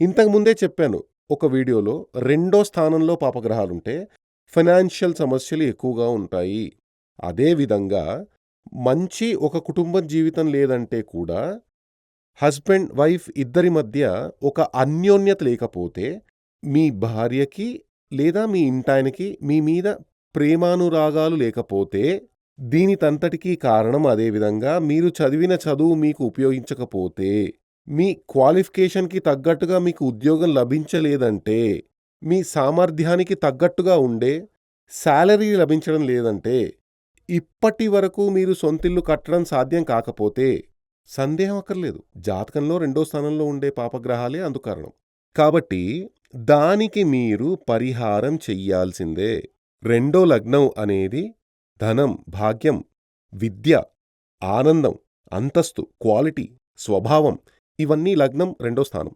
ఇంతకుముందే చెప్పాను ఒక వీడియోలో రెండో స్థానంలో పాపగ్రహాలుంటే ఫైనాన్షియల్ సమస్యలు ఎక్కువగా ఉంటాయి. అదేవిధంగా మంచి ఒక కుటుంబ జీవితం లేదంటే కూడా హస్బెండ్, వైఫ్ ఇద్దరి మధ్య ఒక అన్యోన్యత లేకపోతే మీ భార్యకి లేదా మీ ఇంటాయనకి మీ మీద ప్రేమానురాగాలు లేకపోతే దీని తంతటికీ కారణం అదేవిధంగా మీరు చదివిన చదువు మీకు ఉపయోగించకపోతే, మీ క్వాలిఫికేషన్‌కి తగ్గట్టుగా మీకు ఉద్యోగం లభించలేదంటే, మీ సామర్థ్యానికి తగ్గట్టుగా ఉండే శాలరీ లభించడం లేదంటే, ఇప్పటి వరకు మీరు సొంతిల్లు కట్టడం సాధ్యం కాకపోతే సందేహం అక్కర్లేదు. జాతకంలో రెండో స్థానంలో ఉండే పాపగ్రహాలే అందుకారణం కాబట్టి దానికి మీరు పరిహారం చెయ్యాల్సిందే. రెండో లగ్నం అనేది ధనం, భాగ్యం, విద్య, ఆనందం, అంతస్తు, క్వాలిటీ, స్వభావం ఇవన్నీ లగ్నం రెండో స్థానం.